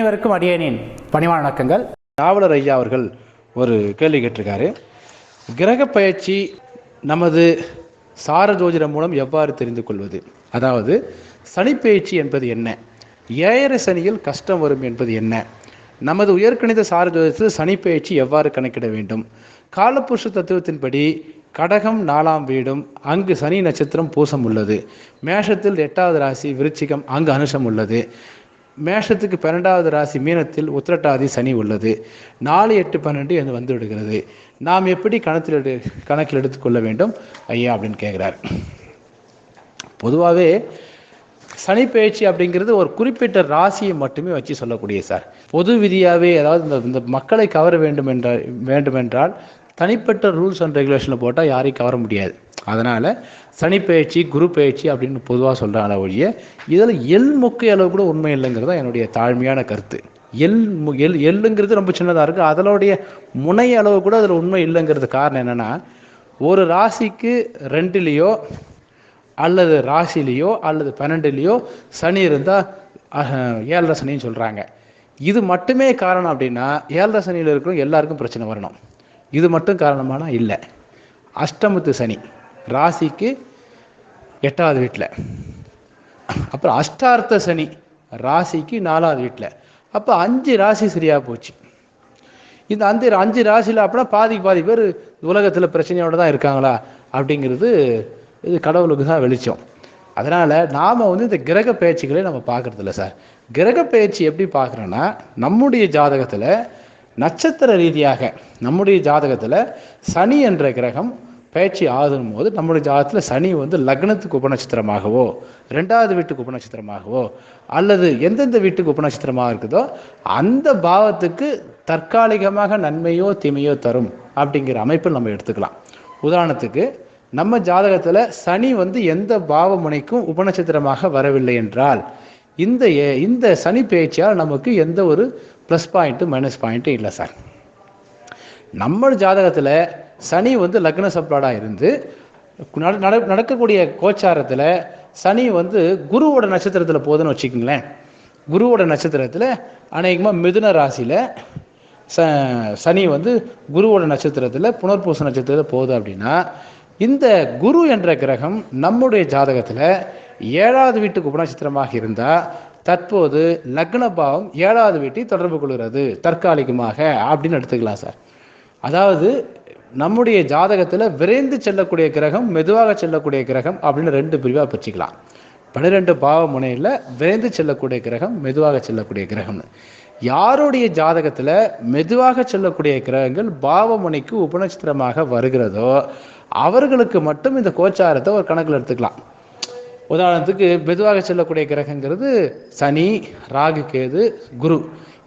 அனைவருக்கும் அடியேனின் பணிவான வணக்கங்கள். நாவலர் ஐயா அவர்கள் ஒரு கேள்வி கேட்டிருக்காரு. கிரக பயிற்சி நமது சாரஜோதிடம் மூலம் எவ்வாறு தெரிந்து கொள்வது? அதாவது சனிப்பயிற்சி என்பது என்ன? ஏழரை சனியில் கஷ்டம் வரும் என்பது என்ன? நமது உயர்கணித சார சனிப்பயிற்சி எவ்வாறு கணக்கிட வேண்டும்? காலப்புருஷ தத்துவத்தின்படி கடகம் நாலாம் வீடும் அங்கு சனி நட்சத்திரம் பூசம் உள்ளது. மேஷத்தில் எட்டாவது ராசி விருச்சிகம் அங்கு அனுஷம் உள்ளது. மேஷத்துக்கு பன்னெண்டாவது ராசி மீனத்தில் உத்திரட்டாதி சனி உள்ளது. நாலு எட்டு பன்னெண்டு என்று வந்து விடுகிறது நாம் எப்படி கணத்தில் எடு கணக்கில் எடுத்துக்கொள்ள வேண்டும்? ஐயா அப்படின்னு கேட்குறார். பொதுவாகவே சனி பயிற்சி அப்படிங்கிறது ஒரு குறிப்பிட்ட ராசியை மட்டுமே வச்சு சொல்லக்கூடிய சார். பொது விதியாகவே அதாவது இந்த இந்த மக்களை கவர வேண்டும் என்றால் வேண்டுமென்றால் தனிப்பட்ட ரூல்ஸ் அண்ட் ரெகுலேஷனில் போட்டால் யாரையும் கவர முடியாது. அதனால் சனி பயிற்சி குரு பயிற்சி அப்படின்னு பொதுவாக சொல்கிறாங்க ஒழிய இதில் எல் மொக்கை அளவு கூட உண்மை இல்லைங்கிறது தான் என்னுடைய தாழ்மையான கருத்து. எல் மு- எல் எள்ளுங்கிறது ரொம்ப சின்னதாக இருக்குது அதனுடைய முனை அளவு கூட அதில் உண்மை இல்லைங்கிறது காரணம் என்னென்னா ஒரு ராசிக்கு ரெண்டுலேயோ அல்லது ராசிலேயோ அல்லது பன்னெண்டுலேயோ சனி இருந்தால் ஏழரை சனின்னு சொல்கிறாங்க இது மட்டுமே காரணம் அப்படின்னா ஏழரை சனியில் இருக்கிற எல்லாருக்கும் பிரச்சனை வரணும். இது மட்டும் காரணமானா இல்லை. அஷ்டமத்து சனி ராசிக்கு எட்டாவது வீட்டில் அப்புறம் அஷ்டார்த்த சனி ராசிக்கு நாலாவது வீட்டில் அப்போ அஞ்சு ராசி சரியாக போச்சு. இந்த அஞ்சு அஞ்சு ராசியில் அப்படின்னா பாதிக்கு பாதி பேர் உலகத்தில் பிரச்சனையோடு தான் இருக்காங்களா அப்படிங்கிறது இது கடவுளுக்கு தான் வெளிச்சம். அதனால் நாம் வந்து இந்த கிரக பயிற்சிகளை நம்ம பார்க்குறதில்ல சார். கிரக பயிற்சி எப்படி பார்க்குறோன்னா நம்முடைய ஜாதகத்தில் நட்சத்திர ரீதியாக நம்முடைய ஜாதகத்தில் சனி என்ற கிரகம் பயிற்சி ஆகும் போது நம்முடைய ஜாதகத்தில் சனி வந்து லக்னத்துக்கு உபநட்சத்திரமாகவோ ரெண்டாவது வீட்டுக்கு உபநட்சத்திரமாகவோ அல்லது எந்தெந்த வீட்டுக்கு உபநட்சத்திரமாக இருக்குதோ அந்த பாவத்துக்கு தற்காலிகமாக நன்மையோ தீமையோ தரும் அப்படிங்கிற அமைப்பில் நம்ம எடுத்துக்கலாம். உதாரணத்துக்கு நம்ம ஜாதகத்தில் சனி வந்து எந்த பாவ முனைக்கும் உபநட்சத்திரமாக வரவில்லை என்றால் இந்த ஏ- இந்த சனி பயிற்சியால் நமக்கு எந்த ஒரு ப்ளஸ் பாயிண்ட்டும் மைனஸ் பாயிண்ட்டும் இல்லை சார் நம்ம ஜாதகத்தில் சனி வந்து லக்ன சப்ளாடாக இருந்து நட- நட- நடக்கக்கூடிய கோச்சாரத்தில் சனி வந்து குருவோட நட்சத்திரத்தில் போகுதுன்னு வச்சுக்கோங்களேன். குருவோட நட்சத்திரத்தில் அநேகமாக மிதுன ராசியில் ச சனி வந்து குருவோட நட்சத்திரத்தில் புனர்பூச நட்சத்திரத்தில் போகுது அப்படின்னா இந்த குரு என்ற கிரகம் நம்முடைய ஜாதகத்தில் ஏழாவது வீட்டுக்கு உபநட்சத்திரமாக இருந்தால் தற்போது லக்ன பாவம் ஏழாவது வீட்டை தொடர்பு கொள்கிறது தற்காலிகமாக அப்படின்னு எடுத்துக்கலாம் சார். அதாவது நம்முடைய ஜாதகத்தில் விரைந்து செல்லக்கூடிய கிரகம் மெதுவாக செல்லக்கூடிய கிரகம் அப்படின்னு ரெண்டு பிரிவாக பிரிச்சுக்கலாம். பன்னிரெண்டு பாவ முனையில் விரைந்து செல்லக்கூடிய கிரகம் மெதுவாக செல்லக்கூடிய கிரகம்னு. யாருடைய ஜாதகத்தில் மெதுவாக செல்லக்கூடிய கிரகங்கள் பாவ முனைக்கு உபநட்சத்திரமாக வருகிறதோ அவர்களுக்கு மட்டும் இந்த கோச்சாரத்தை ஒரு கணக்கில் எடுத்துக்கலாம். உதாரணத்துக்கு மெதுவாக செல்லக்கூடிய கிரகங்கிறது சனி ராகு கேது குரு.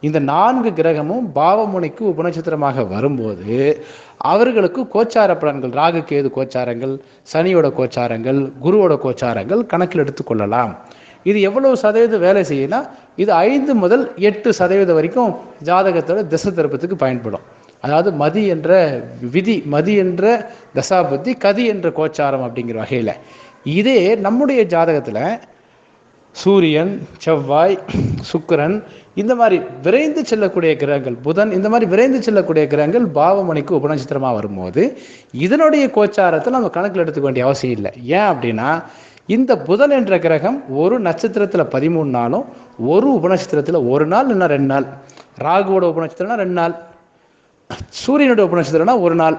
இந்த நான்கு கிரகமும் பாவமுனைக்கு உபநட்சத்திரமாக வரும்போது அவர்களுக்கு கோச்சார பலன்கள் ராகு கேது கோச்சாரங்கள் சனியோட கோச்சாரங்கள் குருவோட கோச்சாரங்கள் கணக்கில் எடுத்துக்கொள்ளலாம் இது எவ்வளவு சதவீதம் வேலை செய்யும்னா இது ஐந்து முதல் எட்டு சதவீதம் வரைக்கும் ஜாதகத்தோட திசை திருப்பத்துக்கு பயன்படும். அதாவது மதி என்ற விதி மதி என்ற தசாபதி கதி என்ற கோச்சாரம் அப்படிங்கிற வகையில். இதே நம்முடைய ஜாதகத்தில் சூரியன் செவ்வாய் சுக்கிரன் இந்த மாதிரி விரைந்து செல்லக்கூடிய கிரகங்கள் புதன் இந்த மாதிரி விரைந்து செல்லக்கூடிய கிரகங்கள் பாவமணிக்கு உபநட்சத்திரமாக வரும்போது இதனுடைய கோச்சாரத்தை நம்ம கணக்கில் எடுத்துக்க வேண்டிய அவசியம் இல்லை. ஏன் அப்படின்னா இந்த புதன் என்ற கிரகம் ஒரு நட்சத்திரத்தில் பதிமூணு நாளும் ஒரு உபநட்சத்திரத்தில் ஒரு நாள் இல்லைன்னா ரெண்டு நாள். ராகுவோட உபநட்சத்திரம்னா ரெண்டு நாள். சூரியனுடைய உபநட்சத்திரம்னா ஒரு நாள்.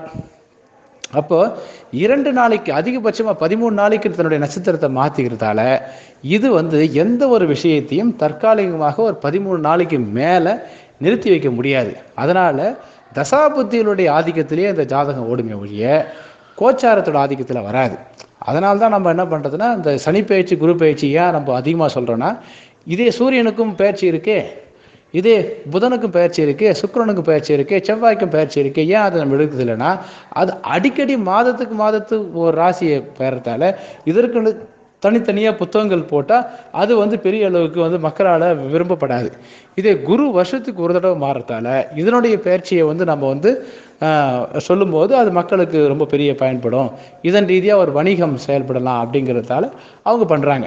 அப்போ இரண்டு நாளைக்கு அதிகபட்சமாக பதிமூணு நாளைக்கு தன்னுடைய நட்சத்திரத்தை மாற்றிக்கிறதால இது வந்து எந்த ஒரு விஷயத்தையும் தற்காலிகமாக ஒரு பதிமூணு நாளைக்கு மேலே நிறுத்தி வைக்க முடியாது. அதனால் தசாபுத்தியினுடைய ஆதிக்கத்திலேயே இந்த ஜாதகம் ஓடுமே ஒழிய கோச்சாரத்தோட ஆதிக்கத்தில் வராது. அதனால தான் நம்ம என்ன பண்ணுறதுன்னா இந்த சனி பயிற்சி குரு பயிற்சி ஏன் நம்ம அதிகமாக சொல்கிறோன்னா இதே சூரியனுக்கும் பயிற்சி இருக்கே இதே புதனுக்கும் பயிற்சி இருக்கு சுக்கரனுக்கும் பயிற்சி இருக்கு செவ்வாய்க்கும் பயிற்சி இருக்கு. ஏன் அதை நம்ம எடுக்கிறது இல்லைன்னா அது அடிக்கடி மாதத்துக்கு மாதத்துக்கு ஒரு ராசியை பெறத்தால இதற்கு தனித்தனியாக புத்தகங்கள் போட்டால் அது வந்து பெரிய அளவுக்கு வந்து மக்களால் விரும்பப்படாது. இதே குரு வருஷத்துக்கு ஒரு தடவை மாறுறதால இதனுடைய பயிற்சியை வந்து நம்ம வந்து சொல்லும்போது அது மக்களுக்கு ரொம்ப பெரிய பயன்படும். இதன் ரீதியாக ஒரு வணிகம் செயல்படலாம் அப்படிங்கிறதால அவங்க பண்ணுறாங்க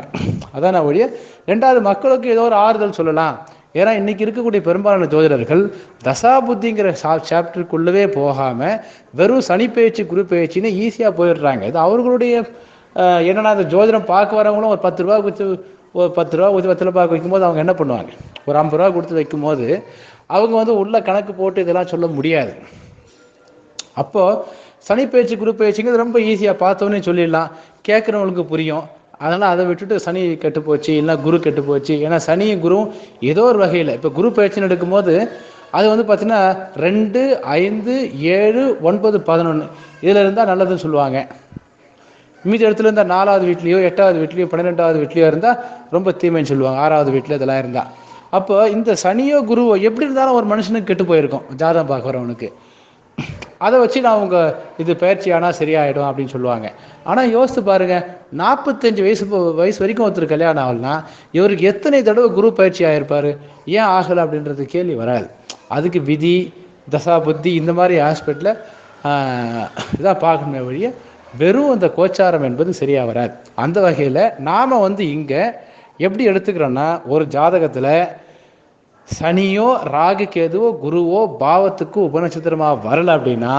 அதான் நான் ஒழிய ரெண்டாவது மக்களுக்கு ஏதோ ஒரு ஆறுதல் சொல்லலாம். ஏன்னா இன்னைக்கு இருக்கக்கூடிய பெரும்பாலான ஜோதிடர்கள் தசாபுத்திங்கிற சா சாப்டருக்குள்ளவே போகாமல் வெறும் சனி பயிற்சி குரு பயிற்சின்னு ஈஸியாக போயிடுறாங்க. இது அவர்களுடைய என்னென்னா அந்த ஜோதிடம் பார்க்க வரவங்களும் ஒரு பத்து ரூபா கொடுத்து ஒரு பத்து ரூபா கொடுத்து பத்து பார்க்க வைக்கும்போது அவங்க என்ன பண்ணுவாங்க? ஒரு ஐம்பது ரூபா கொடுத்து வைக்கும்போது அவங்க வந்து உள்ள கணக்கு போட்டு இதெல்லாம் சொல்ல முடியாது. அப்போது சனி பயிற்சி குரு பயிற்சிங்கிறது ரொம்ப ஈஸியாக பார்த்தோன்னே சொல்லிடலாம். கேட்குறவங்களுக்கு புரியும். அதனால் அதை விட்டுட்டு சனி கெட்டு போச்சு இல்லை குரு கெட்டு போச்சு. ஏன்னா சனியும் குருவும் ஏதோ ஒரு வகையில் இப்போ குரு பயிற்சின்னு எடுக்கும்போது அது வந்து பார்த்தீங்கன்னா ரெண்டு ஐந்து ஏழு ஒன்பது பதினொன்று இதில் இருந்தால் நல்லதுன்னு சொல்லுவாங்க. மீதி இடத்துல இருந்தால் நாலாவது வீட்லேயோ எட்டாவது வீட்லேயோ பன்னிரெண்டாவது வீட்லேயோ இருந்தால் ரொம்ப தீமைன்னு சொல்லுவாங்க. ஆறாவது வீட்டில் இதெல்லாம் இருந்தால் அப்போ இந்த சனியோ குருவோ எப்படி இருந்தாலும் ஒரு மனுஷனுக்கு கெட்டு போயிருக்கும் ஜாதகம் பார்க்குறவனுக்கு. அதை வச்சு நான் உங்கள் இது பயிற்சி ஆனால் சரியாயிடும் அப்படின்னு சொல்லுவாங்க. ஆனால் யோசித்து பாருங்க நாற்பத்தஞ்சு வயசு வயசு வரைக்கும் ஒருத்தர் கல்யாணம் ஆகலனா இவருக்கு எத்தனை தடவை குரு பயிற்சி ஆகிருப்பார் ஏன் ஆகலை அப்படின்றது கேள்வி வராது. அதுக்கு விதி தசா புத்தி இந்த மாதிரி ஆஸ்பெக்டில் இதான் பார்க்கணுமே வழிய வெறும் அந்த கோச்சாரம் என்பது சரியாக வராது. அந்த வகையில் நாம் வந்து இங்கே எப்படி எடுத்துக்கிறோன்னா ஒரு ஜாதகத்தில் சனியோ ராகு கேதுவோ குருவோ பாவத்துக்கு உபநட்சத்திரமாக வரல அப்படின்னா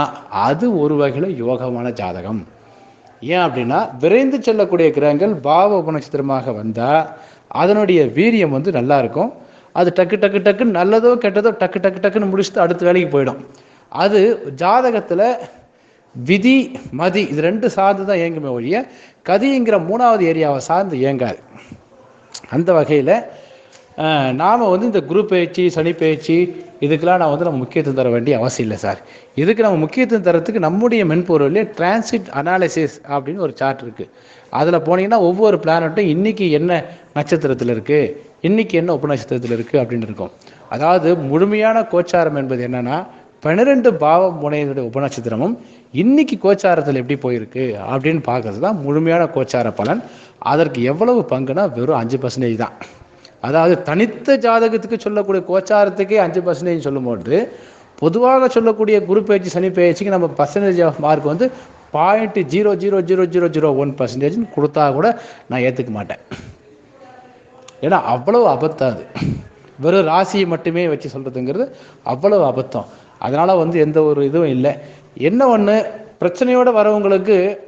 அது ஒரு வகையில் யோகமான ஜாதகம். ஏன் அப்படின்னா விரைந்து செல்லக்கூடிய கிரகங்கள் பாவ உபநட்சத்திரமாக வந்தால் அதனுடைய வீரியம் வந்து நல்லா இருக்கும். அது டக்கு டக்கு டக்குன்னு நல்லதோ கெட்டதோ டக்கு டக்கு டக்குன்னு முடிச்சுட்டு அடுத்த வேலைக்கு போயிடும். அது ஜாதகத்தில் விதி மதி இது ரெண்டு சார்ந்து தான் இயங்குமே ஒழிய கதிங்கிற மூணாவது ஏரியாவை சார்ந்து இயங்காது. அந்த வகையில் நாம் வந்து இந்த குரு பயிற்சி சனி பயிற்சி இதுக்கெல்லாம் நான் வந்து நம்ம முக்கியத்துவம் தர வேண்டிய அவசியம் இல்லை சார். இதுக்கு நம்ம முக்கியத்துவம் தரத்துக்கு நம்முடைய மென்பொருள்லேயே டிரான்சிட் அனாலிசிஸ் அப்படின்னு ஒரு சார்ட் இருக்குது அதில் போனீங்கன்னா ஒவ்வொரு பிளானட்டும் இன்றைக்கி என்ன நட்சத்திரத்தில் இருக்குது இன்றைக்கி என்ன உபநட்சத்திரத்தில் இருக்குது அப்படின்னு இருக்கும். அதாவது முழுமையான கோச்சாரம் என்பது என்னென்னா பன்னிரெண்டு பாவ முனையினுடைய உபநட்சத்திரமும் இன்னைக்கு கோச்சாரத்தில் எப்படி போயிருக்கு அப்படின்னு பார்க்கறது தான் முழுமையான கோச்சார பலன். அதற்கு எவ்வளவு பங்குனா வெறும் அஞ்சு பர்சன்டேஜ் தான். அதாவது தனித்த ஜாதகத்துக்கு சொல்லக்கூடிய கோச்சாரத்துக்கே அஞ்சு பர்சன்டேஜ் சொல்லும்போது பொதுவாக சொல்லக்கூடிய குரு பயிற்சி சனி பயிற்சிக்கு நம்ம பர்சன்டேஜ் ஆஃப் மார்க் வந்து point zero zero zero zero zero one பர்சன்டேஜ்னு கொடுத்தா கூட நான் ஏற்றுக்க மாட்டேன். ஏன்னா அவ்வளவு அபத்தம் அது. வெறும் ராசியை மட்டுமே வச்சு சொல்கிறதுங்கிறது அவ்வளவு அபத்தம். அதனால் வந்து எந்த ஒரு இதுவும் இல்லை. என்ன ஒன்று பிரச்சனையோடு வரவங்களுக்கு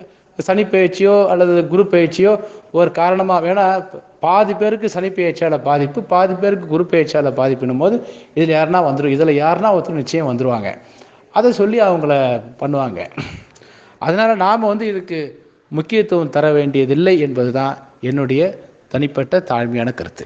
சனி பயிற்சியோ அல்லது குரு பயிற்சியோ ஒரு காரணமாக வேணா பாதி பேருக்கு சனி பயிற்சியால் பாதிப்பு பாதி பேருக்கு குரு பயிற்சியால் பாதிப்புன்னும் போது இதில் யாருன்னா வந்துடும் இதில் யாருன்னா ஒருத்தர் நிச்சயம் வந்துடுவாங்க அதை சொல்லி அவங்கள பண்ணுவாங்க. அதனால் நாம் வந்து இதுக்கு முக்கியத்துவம் தர வேண்டியதில்லை என்பது தான் என்னுடைய தனிப்பட்ட தாழ்மையான கருத்து.